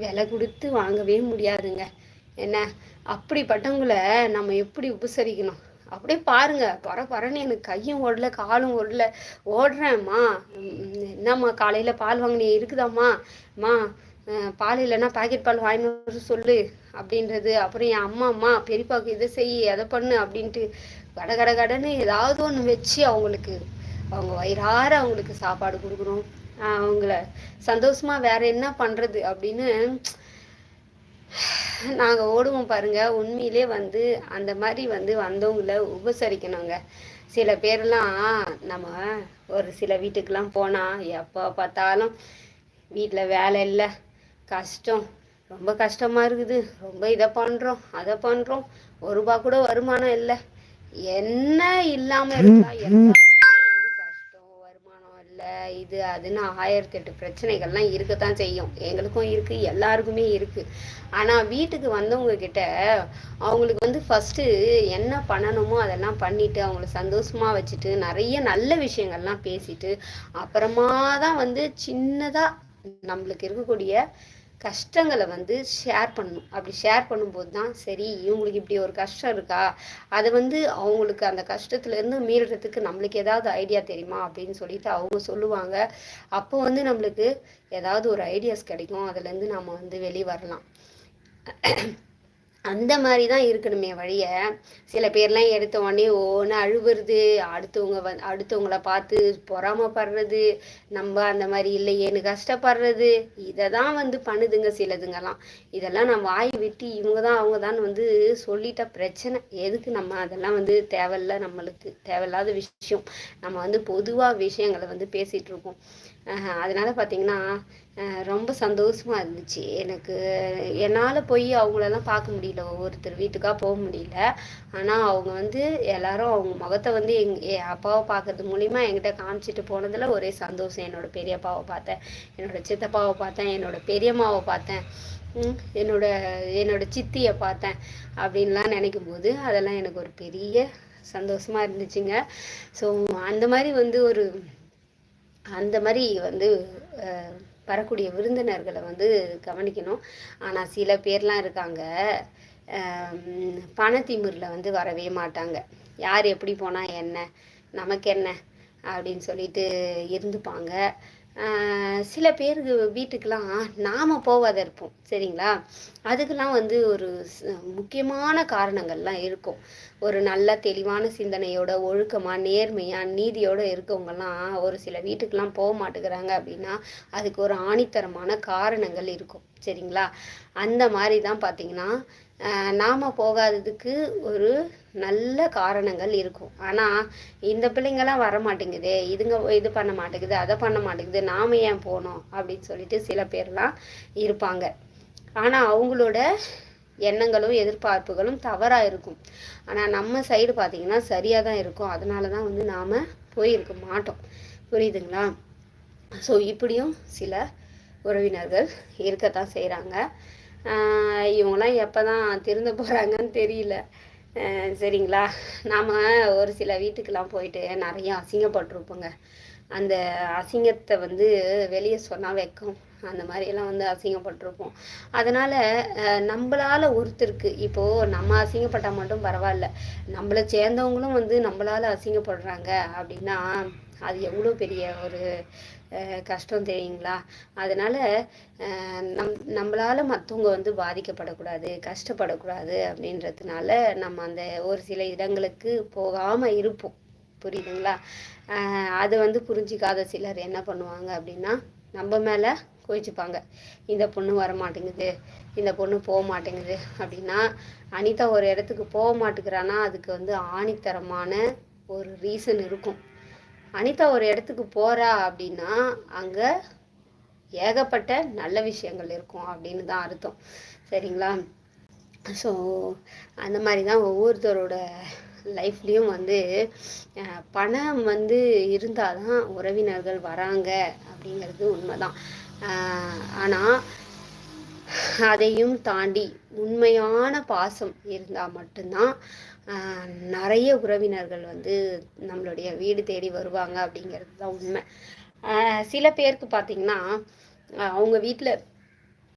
விலை கொடுத்து வாங்கவே முடியாதுங்க. என்ன? அப்படிப்பட்டவங்கள நம்ம எப்படி உபசரிக்கணும்? அப்படியே பாருங்க. பர பரன்னு எனக்கு கையும் ஓடல காலும் ஓடல. ஓடுறேம்மா என்னம்மா காலையில பால் வாங்கினே இருக்குதாம்மா? அம்மா பால் இல்லைன்னா பாக்கெட் பால் வாங்கினு சொல்லு அப்படின்றது. அப்புறம் என் அம்மா அம்மா பெரியப்பாவுக்கு இதை செய் அதை பண்ணு அப்படின்ட்டு கட கட கடன்னு ஏதாவது ஒன்று வச்சு அவங்களுக்கு அவங்க வயிறார அவங்களுக்கு சாப்பாடு கொடுக்கணும். அவங்கள சந்தோஷமா வேற என்ன பண்றது அப்படின்னு நாங்க ஓடுவோம் பாருங்க. உண்மையிலே வந்து அந்த மாதிரி வந்து வந்தவங்கள உபசரிக்கணுங்க. சில பேர்லாம் நம்ம ஒரு சில வீட்டுக்கெல்லாம் போனா எப்போ பார்த்தாலும் வீட்ல வேலை இல்லை கஷ்டம் ரொம்ப கஷ்டமா இருக்குது. ரொம்ப இதை பண்றோம் அதை பண்றோம். ஒரு ரூபா கூட வருமானம் இல்லை. என்ன இல்லாம இருக்கா இது அதுன்னு ஆயிரத்தி எட்டு பிரச்சனைகள்லாம் இருக்கத்தான் செய்யும். எங்களுக்கும் இருக்கு எல்லாருக்குமே இருக்கு. ஆனா வீட்டுக்கு வந்தவங்க கிட்ட அவங்களுக்கு வந்து ஃபர்ஸ்ட் என்ன பண்ணணுமோ அதெல்லாம் பண்ணிட்டு அவங்கள சந்தோஷமா வச்சுட்டு நிறைய நல்ல விஷயங்கள்லாம் பேசிட்டு அப்புறமா தான் வந்து சின்னதா நம்மளுக்கு இருக்கக்கூடிய கஷ்டங்களை வந்து ஷேர் பண்ணணும். அப்படி ஷேர் பண்ணும்போது தான் சரி இவங்களுக்கு இப்படி ஒரு கஷ்டம் இருக்கா? அதை வந்து அவங்களுக்கு அந்த கஷ்டத்துலேருந்து மீளுறதுக்கு நம்மளுக்கு ஏதாவது ஐடியா தெரியுமா? அப்படின்னு சொல்லிட்டு அவங்க சொல்லுவாங்க. அப்போ வந்து நம்மளுக்கு ஏதாவது ஒரு ஐடியாஸ் கிடைக்கும். அதுலேருந்து நம்ம வந்து வெளியே வரலாம். அந்த மாதிரி தான் இருக்கணுமே வழிய. சில பேர்லாம் எடுத்த உடனே ஓன்னு அழுவுறது? அடுத்தவங்க வந் அடுத்தவங்கள பார்த்து பொறாமப்படுறது? நம்ம அந்த மாதிரி இல்லையேன்னு கஷ்டப்படுறது? இதை தான் வந்து பண்ணுதுங்க சிலதுங்கெல்லாம் இதெல்லாம் நான் வாய் விட்டு இவங்க தான் அவங்க தான் வந்து சொல்லிட்ட பிரச்சனை. எதுக்கு நம்ம அதெல்லாம் வந்து தேவையில்ல நம்மளுக்கு? தேவையில்லாத விஷயம். நம்ம வந்து பொதுவாக விஷயங்களை வந்து பேசிகிட்டு இருக்கோம் அதனால பார்த்தீங்கன்னா ரொம்ப சந்தோஷமாக இருந்துச்சு. எனக்கு என்னால் போய் அவங்களெல்லாம் பார்க்க முடியல. ஒவ்வொருத்தர் வீட்டுக்காக போக முடியல. ஆனால் அவங்க வந்து எல்லாரும் அவங்க முகத்தை வந்து எங் என் அப்பாவை பார்க்கறது மூலிமா என்கிட்ட காமிச்சிட்டு போனதில் ஒரே சந்தோஷம். என்னோட பெரியப்பாவை பார்த்தேன். என்னோட சித்தப்பாவை பார்த்தேன். என்னோடய பெரியம்மாவை பார்த்தேன். என்னோட என்னோட சித்தியை பார்த்தேன். அப்படின்லாம் நினைக்கும் போது அதெல்லாம் எனக்கு ஒரு பெரிய சந்தோஷமா இருந்துச்சுங்க. ஸோ அந்த மாதிரி வந்து ஒரு அந்த மாதிரி வந்து வரக்கூடிய விருந்தினர்களை வந்து கவனிக்கணும். ஆனால் சில பேர்லாம் இருக்காங்க. பணத்திமிரில் வந்து வரவே மாட்டாங்க. யார் எப்படி போனால் என்ன? நமக்கு என்ன அப்படின்னு சொல்லிட்டு இருந்துப்பாங்க. சில பேருக்கு வீட்டுக்கெலாம் நாம் போவாத இருப்போம் சரிங்களா? அதுக்கெல்லாம் வந்து ஒரு முக்கியமான காரணங்கள்லாம் இருக்கும். ஒரு நல்ல தெளிவான சிந்தனையோட ஒழுக்கமாக நேர்மையாக நீதியோட இருக்கவங்கெல்லாம் ஒரு சில வீட்டுக்கெலாம் போக மாட்டேங்கிறாங்க அப்படின்னா அதுக்கு ஒரு ஆணித்தரமான காரணங்கள் இருக்கும் சரிங்களா? அந்த மாதிரி தான் பார்த்தீங்கன்னா நாம் போகாததுக்கு ஒரு நல்ல காரணங்கள் இருக்கும். ஆனால் இந்த பிள்ளைங்கள்லாம் வர மாட்டேங்குது இதுங்க இது பண்ண மாட்டேங்குது அதை பண்ண மாட்டேங்குது நாம் ஏன் போனோம்? அப்படின்னு சொல்லிட்டு சில பேர்லாம் இருப்பாங்க. ஆனால் அவங்களோட எண்ணங்களும் எதிர்பார்ப்புகளும் தவறாக இருக்கும். ஆனால் நம்ம சைடு பார்த்தீங்கன்னா சரியாக தான் இருக்கும். அதனால தான் வந்து நாம் போயிருக்க மாட்டோம். புரியுதுங்களா? ஸோ இப்படியும் சில உறவினர்கள் இருக்கத்தான் செய்கிறாங்க இவங்களாம் எப்போ தான் திருந்த போகிறாங்கன்னு தெரியல. சரிங்களா? நாம் ஒரு சில வீட்டுக்கெல்லாம் போயிட்டு நிறைய அசிங்கப்பட்டிருப்போங்க. அந்த அசிங்கத்தை வந்து வெளியே சொன்னால் வைக்கும். அந்த மாதிரியெல்லாம் வந்து அசிங்கப்பட்டிருப்போம். அதனால் நம்மளால் ஒருத்தருக்கு இப்போது நம்ம அசிங்கப்பட்டால் மட்டும் பரவாயில்ல. நம்மளை சேர்ந்தவங்களும் வந்து நம்மளால் அசிங்கப்படுறாங்க அப்படின்னா அது எவ்வளோ பெரிய ஒரு கஷ்டம் தெரியுங்களா? அதனால் நம் நம்மளால் மற்றவங்க வந்து பாதிக்கப்படக்கூடாது கஷ்டப்படக்கூடாது அப்படின்றதுனால நம்ம அந்த ஒரு சில இடங்களுக்கு போகாமல் இருப்போம். புரியுதுங்களா? அது வந்து புரிஞ்சிக்காத சிலர் என்ன பண்ணுவாங்க அப்படின்னா நம்ம மேலே குவிச்சுப்பாங்க. இந்த பொண்ணு வர மாட்டேங்குது இந்த பொண்ணு போக மாட்டேங்குது அப்படின்னா அனிதா ஒரு இடத்துக்கு போக மாட்டேங்கிறான்னா அதுக்கு வந்து ஆணித்தரமான ஒரு ரீசன் இருக்கும். அனிதா ஒரு இடத்துக்கு போகிறா அப்படின்னா அங்கே ஏகப்பட்ட நல்ல விஷயங்கள் இருக்கும் அப்படின்னு தான் அர்த்தம். சரிங்களா? ஸோ அந்த மாதிரி தான் ஒவ்வொருத்தரோட லைஃப்லேயும் வந்து பணம் வந்து இருந்தால் தான் உறவினர்கள் வராங்க அப்படிங்கிறது உண்மைதான். ஆனால் அதையும் தாண்டி உண்மையான பாசம் இருந்தால் மட்டும்தான் நிறைய உறவினர்கள் வந்து நம்மளுடைய வீடு தேடி வருவாங்க அப்படிங்கிறது தான் உண்மை. சில பேருக்கு பார்த்திங்கன்னா அவங்க வீட்டில்